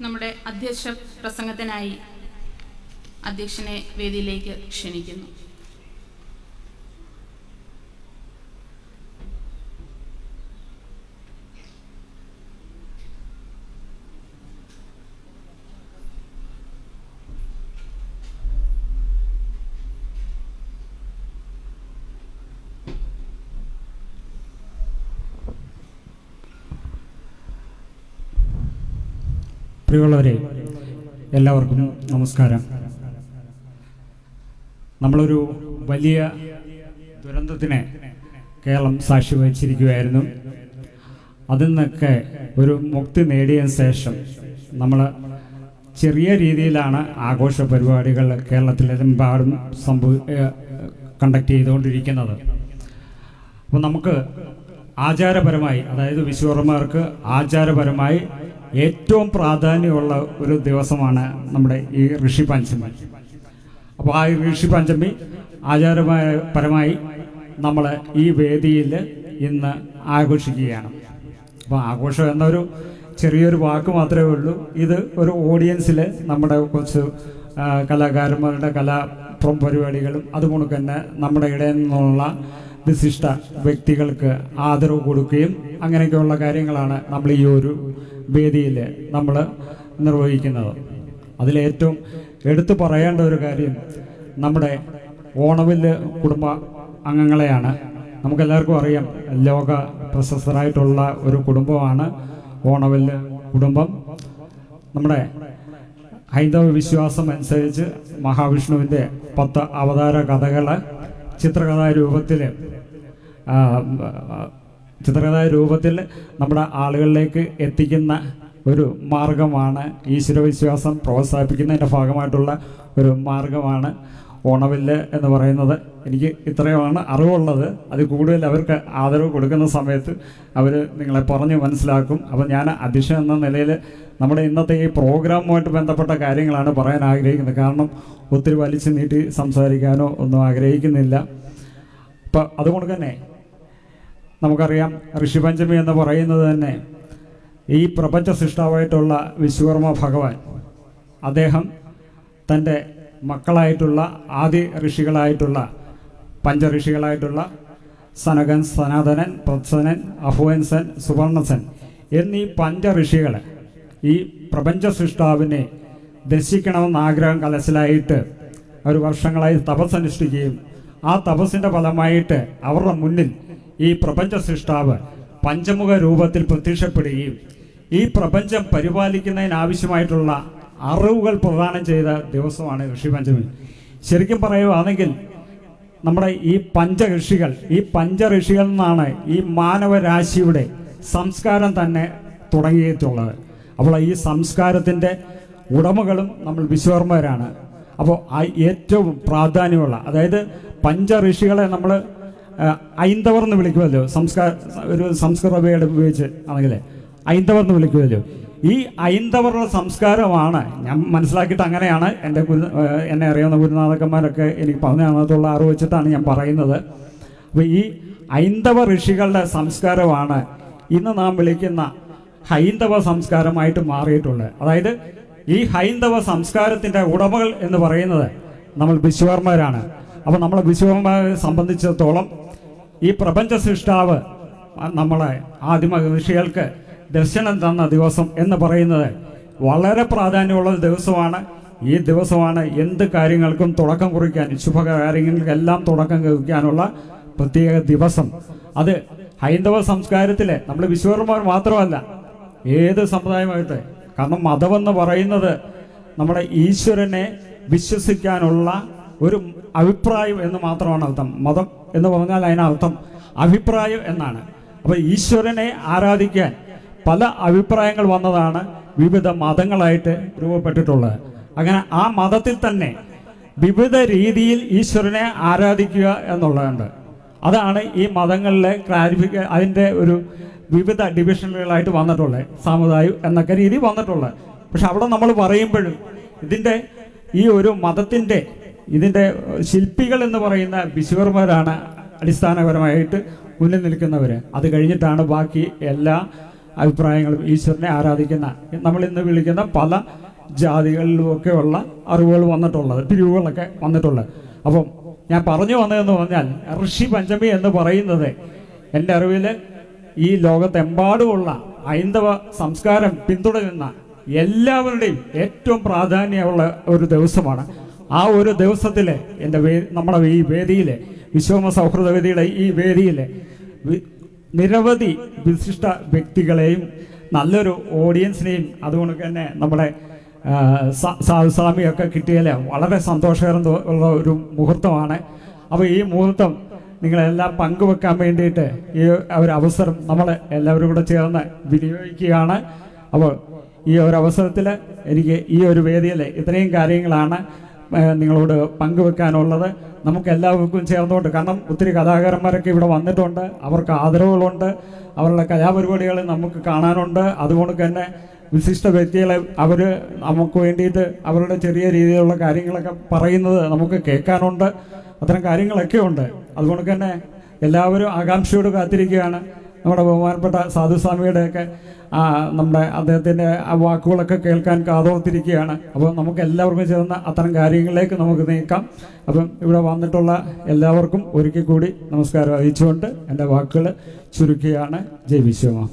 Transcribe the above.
നമ്മുടെ അധ്യക്ഷ പ്രസംഗത്തിനായി അധ്യക്ഷനെ വേദിയിലേക്ക് ക്ഷണിക്കുന്നു. പ്രിയമുള്ളവരെ എല്ലാവർക്കും നമസ്കാരം. നമ്മളൊരു വലിയ ദുരന്തത്തിന് കേരളം സാക്ഷി വഹിച്ചിരിക്കുകയായിരുന്നു അതിൽ നിന്നൊക്കെ ഒരു മുക്തി നേടിയതിന് ശേഷം നമ്മൾ ചെറിയ രീതിയിലാണ് ആഘോഷ പരിപാടികൾ കേരളത്തിലെമ്പാടും സംഭവ കണ്ടക്ട് ചെയ്തുകൊണ്ടിരിക്കുന്നത്. അപ്പോൾ നമുക്ക് ആചാരപരമായി അതായത് വിശ്വകർമ്മർക്ക് ആചാരപരമായി ഏറ്റവും പ്രാധാന്യമുള്ള ഒരു ദിവസമാണ് നമ്മുടെ ഈ ഋഷി പഞ്ചമി. അപ്പോൾ ആ ഋഷി പഞ്ചമി ആചാരമായ പരമായി നമ്മൾ ഈ വേദിയിൽ ഇന്ന് ആഘോഷിക്കുകയാണ്. അപ്പോൾ ആഘോഷം എന്നൊരു ചെറിയൊരു വാക്ക് മാത്രമേ ഉള്ളൂ. ഇത് ഒരു ഓഡിയൻസിൽ നമ്മുടെ കുറച്ച് കലാകാരന്മാരുടെ കലാ പ്രം പരിപാടികളും അതുകൊണ്ട് തന്നെ നമ്മുടെ ഇടയിൽ നിന്നുള്ള വിശിഷ്ട വ്യക്തികൾക്ക് ആദരവ് കൊടുക്കുകയും അങ്ങനെയൊക്കെയുള്ള കാര്യങ്ങളാണ് നമ്മൾ ഈ ഒരു വേദിയിൽ നമ്മൾ നിർവഹിക്കുന്നത്. അതിലേറ്റവും എടുത്തു പറയേണ്ട ഒരു കാര്യം നമ്മുടെ ഓണവിൽ കുടുംബ അംഗങ്ങളെയാണ്. നമുക്കെല്ലാവർക്കും അറിയാം ലോക പ്രശസ്തരായിട്ടുള്ള ഒരു കുടുംബമാണ് ഓണവിൽ കുടുംബം. നമ്മുടെ ഹൈന്ദവ വിശ്വാസം അനുസരിച്ച് മഹാവിഷ്ണുവിന്റെ പത്ത് അവതാര കഥകൾ ചിത്രകഥാ രൂപത്തിൽ ചിത്രകഥാ രൂപത്തിൽ നമ്മുടെ ആളുകളിലേക്ക് എത്തിക്കുന്ന ഒരു മാർഗമാണ് ഈശ്വരവിശ്വാസം പ്രോത്സാഹിപ്പിക്കുന്നതിന്റെ ഭാഗമായിട്ടുള്ള ഒരു മാർഗമാണ് ഓണവില്ല് എന്ന് പറയുന്നത് എനിക്ക് ഇത്രയുമാണ് അറിവുള്ളത്. അത് കൂടുതൽ അവർക്ക് ആദരവ് കൊടുക്കുന്ന സമയത്ത് അവർ നിങ്ങളെ പറഞ്ഞ് മനസ്സിലാക്കും. അപ്പോൾ ഞാൻ അധ്യക്ഷൻ എന്ന നിലയിൽ നമ്മുടെ ഇന്നത്തെ ഈ പ്രോഗ്രാമുമായിട്ട് ബന്ധപ്പെട്ട കാര്യങ്ങളാണ് പറയാൻ ആഗ്രഹിക്കുന്നത്. കാരണം ഒത്തിരി വലിച്ചു നീട്ടി സംസാരിക്കാനോ ഒന്നും ആഗ്രഹിക്കുന്നില്ല. അപ്പം അതുകൊണ്ട് തന്നെ നമുക്കറിയാം ഋഷിപഞ്ചമി എന്ന് പറയുന്നത് തന്നെ ഈ പ്രപഞ്ച സൃഷ്ടാവായിട്ടുള്ള വിശ്വകർമ്മ ഭഗവാൻ. അദ്ദേഹം തന്റെ മക്കളായിട്ടുള്ള ആദി ഋഷികളായിട്ടുള്ള പഞ്ചഋഷികളായിട്ടുള്ള സനകൻ സനാതനൻ പ്രത്സനൻ അഫുവൻസൻ സുവർണസൻ എന്നീ പഞ്ചഋഷികൾ ഈ പ്രപഞ്ച സൃഷ്ടാവിനെ ദർശിക്കണമെന്ന ആഗ്രഹം കലശലായിട്ട് അവർ വർഷങ്ങളായി തപസ്സനുഷ്ഠിക്കുകയും ആ തപസ്സിന്റെ ഫലമായിട്ട് അവരുടെ മുന്നിൽ ഈ പ്രപഞ്ച സൃഷ്ടാവ് പഞ്ചമുഖ രൂപത്തിൽ പ്രത്യക്ഷപ്പെടുകയും ഈ പ്രപഞ്ചം പരിപാലിക്കുന്നതിനാവശ്യമായിട്ടുള്ള അറിവുകൾ പ്രദാനം ചെയ്ത ദിവസമാണ് ഋഷിപഞ്ചമി ശരിക്കും പറയുകയാണെങ്കിൽ നമ്മുടെ ഈ പഞ്ചഋഷികൾ ഈ പഞ്ചഋഷികളിൽ നിന്നാണ് ഈ മാനവരാശിയുടെ സംസ്കാരം തന്നെ തുടങ്ങിയിട്ടുള്ളത്. അപ്പോൾ ഈ സംസ്കാരത്തിന്റെ ഉടമകളും നമ്മൾ വിശ്വകർമ്മരാണ്. അപ്പോൾ ഏറ്റവും പ്രാധാന്യമുള്ള അതായത് പഞ്ചഋഷികളെ നമ്മൾ ഐന്ദവർ എന്ന് വിളിക്കുമല്ലോ. സംസ്കാര ഒരു സംസ്കൃത ഉപയോഗിച്ച് ആണെങ്കിൽ ഐന്ദവർ എന്ന് വിളിക്കുമല്ലോ. ഈ ഐന്ദവരുടെ സംസ്കാരമാണ്. ഞാൻ മനസ്സിലാക്കിയിട്ട് അങ്ങനെയാണ് എന്റെ ഗുരു എന്നെ അറിയാവുന്ന ഗുരുനാഥക്കന്മാരൊക്കെ എനിക്ക് തന്നിട്ടുള്ള അറിവ് വെച്ചിട്ടാണ് ഞാൻ പറയുന്നത്. അപ്പോൾ ഈ ഐന്ദവ ഋഷികളുടെ സംസ്കാരമാണ് ഇന്ന് നാം വിളിക്കുന്ന ഹൈന്ദവ സംസ്കാരമായിട്ട് മാറിയിട്ടുള്ളത് അതായത് ഈ ഹൈന്ദവ സംസ്കാരത്തിന്റെ ഉടമകൾ എന്ന് പറയുന്നത് നമ്മൾ വിശ്വകർമ്മരാണ്. അപ്പോൾ നമ്മളെ വിശ്വകർമ്മരെ സംബന്ധിച്ചിടത്തോളം ഈ പ്രപഞ്ച സൃഷ്ടാവ് നമ്മളെ ആദിമ ഋഷികൾക്ക് ദർശനം തന്ന ദിവസം എന്ന് പറയുന്നത് വളരെ പ്രാധാന്യമുള്ള ദിവസമാണ്. ഈ ദിവസമാണ് എന്ത് കാര്യങ്ങൾക്കും തുടക്കം കുറിക്കാൻ ശുഭകാര്യങ്ങൾക്കെല്ലാം തുടക്കം കുറിക്കാനുള്ള പ്രത്യേക ദിവസം. അത് ഹൈന്ദവ സംസ്കാരത്തിലെ നമ്മൾ വിശ്വകർമാർ മാത്രമല്ല ഏത് സമുദായമായിട്ട് കാരണം മതമെന്ന് പറയുന്നത് നമ്മുടെ ഈശ്വരനെ വിശ്വസിക്കാനുള്ള ഒരു അഭിപ്രായം എന്ന് മാത്രമാണ് അർത്ഥം. മതം എന്ന് പറഞ്ഞാൽ അതിനർത്ഥം അഭിപ്രായം എന്നാണ്. അപ്പോൾ ഈശ്വരനെ ആരാധിക്കാൻ പല അഭിപ്രായങ്ങൾ വന്നതാണ് വിവിധ മതങ്ങളായിട്ട് രൂപപ്പെട്ടിട്ടുള്ളത്. അങ്ങനെ ആ മതത്തിൽ തന്നെ വിവിധ രീതിയിൽ ഈശ്വരനെ ആരാധിക്കുക എന്നുള്ളതുണ്ട്. അതാണ് ഈ മതങ്ങളിലെ ക്ലാരിഫിക്ക അതിന്റെ ഒരു വിവിധ ഡിവിഷനുകളായിട്ട് വന്നിട്ടുള്ളത്. സാമുദായം എന്നൊക്കെ രീതി വന്നിട്ടുള്ളത്. പക്ഷെ അവിടെ നമ്മൾ പറയുമ്പോഴും ഇതിന്റെ ഈ ഒരു മതത്തിന്റെ ഇതിന്റെ ശില്പികൾ എന്ന് പറയുന്ന വിശ്വർമാരാണ് അടിസ്ഥാനപരമായിട്ട് മുന്നിൽ നിൽക്കുന്നവർ അത് കഴിഞ്ഞിട്ടാണ് ബാക്കി എല്ലാ അഭിപ്രായങ്ങളും ഈശ്വരനെ ആരാധിക്കുന്ന നമ്മൾ ഇന്ന് വിളിക്കുന്ന പല ജാതികളിലുമൊക്കെ ഉള്ള അറിവുകൾ വന്നിട്ടുള്ളത് പിരിവുകളൊക്കെ വന്നിട്ടുള്ളത് അപ്പം ഞാൻ പറഞ്ഞു വന്നതെന്ന് പറഞ്ഞാൽ ഋഷി പഞ്ചമി എന്ന് പറയുന്നത് എന്റെ അറിവിൽ ഈ ലോകത്തെമ്പാടുമുള്ള ഹൈന്ദവ സംസ്കാരം പിന്തുടരുന്ന എല്ലാവരുടെയും ഏറ്റവും പ്രാധാന്യമുള്ള ഒരു ദിവസമാണ്. ആ ഒരു ദിവസത്തിൽ എന്റെ വേ നമ്മുടെ ഈ വേദിയിലെ വിശ്വമ സൗഹൃദ വേദിയുടെ ഈ വേദിയിൽ വി- നിരവധി വിശിഷ്ട വ്യക്തികളെയും നല്ലൊരു ഓഡിയൻസിനെയും അതുകൊണ്ട് തന്നെ നമ്മുടെ ആ, സ- സാധുസ്വാമിയൊക്കെ കിട്ടിയാൽ വളരെ സന്തോഷകരം ഉള്ള ഒരു മുഹൂർത്തമാണ്. അപ്പോൾ ഈ മുഹൂർത്തം നിങ്ങളെല്ലാം പങ്കുവെക്കാൻ വേണ്ടിയിട്ട് ഈ ഒരു അവസരം നമ്മൾ എല്ലാവരും കൂടെ ചേർന്ന് വിനിയോഗിക്കുകയാണ്. അപ്പോൾ ഈ ഒരു അവസരത്തിൽ എനിക്ക് ഈ ഒരു വേദിയിൽ ഇത്രയും കാര്യങ്ങളാണ്. നിങ്ങളോട് പങ്കുവെക്കാനുള്ളത് നമുക്ക് എല്ലാവർക്കും ചേർന്നുകൊണ്ട് കാരണം ഒത്തിരി കഥാകാരന്മാരൊക്കെ ഇവിടെ വന്നിട്ടുണ്ട്. അവർക്ക് ആദരവുകളുണ്ട്. അവരുടെ കലാപരിപാടികൾ നമുക്ക് കാണാനുണ്ട്. അതുകൊണ്ട് തന്നെ വിശിഷ്ട വ്യക്തികളെ അവർ നമുക്ക് വേണ്ടിയിട്ട് അവരുടെ ചെറിയ രീതിയിലുള്ള കാര്യങ്ങളൊക്കെ പറയുന്നത് നമുക്ക് കേൾക്കാനുണ്ട്. അത്തരം കാര്യങ്ങളൊക്കെ ഉണ്ട് അതുകൊണ്ട് തന്നെ എല്ലാവരും ആകാംക്ഷയോട് കാത്തിരിക്കുകയാണ്. നമ്മുടെ ബഹുമാനപ്പെട്ട സാധുസ്വാമിയുടെയൊക്കെ നമ്മുടെ അദ്ദേഹത്തിന്റെ ആ വാക്കുകളൊക്കെ കേൾക്കാൻ കാതോർത്തിരിക്കുകയാണ്. അപ്പോൾ നമുക്ക് എല്ലാവർക്കും ചേർന്ന അത്തരം കാര്യങ്ങളിലേക്ക് നമുക്ക് നീക്കാം. അപ്പം ഇവിടെ വന്നിട്ടുള്ള എല്ലാവർക്കും ഒരിക്കൽ കൂടി നമസ്കാരം അറിയിച്ചുകൊണ്ട് എന്റെ വാക്കുകൾ ചുരുക്കുകയാണ്. ജയ് വിശ്വമ.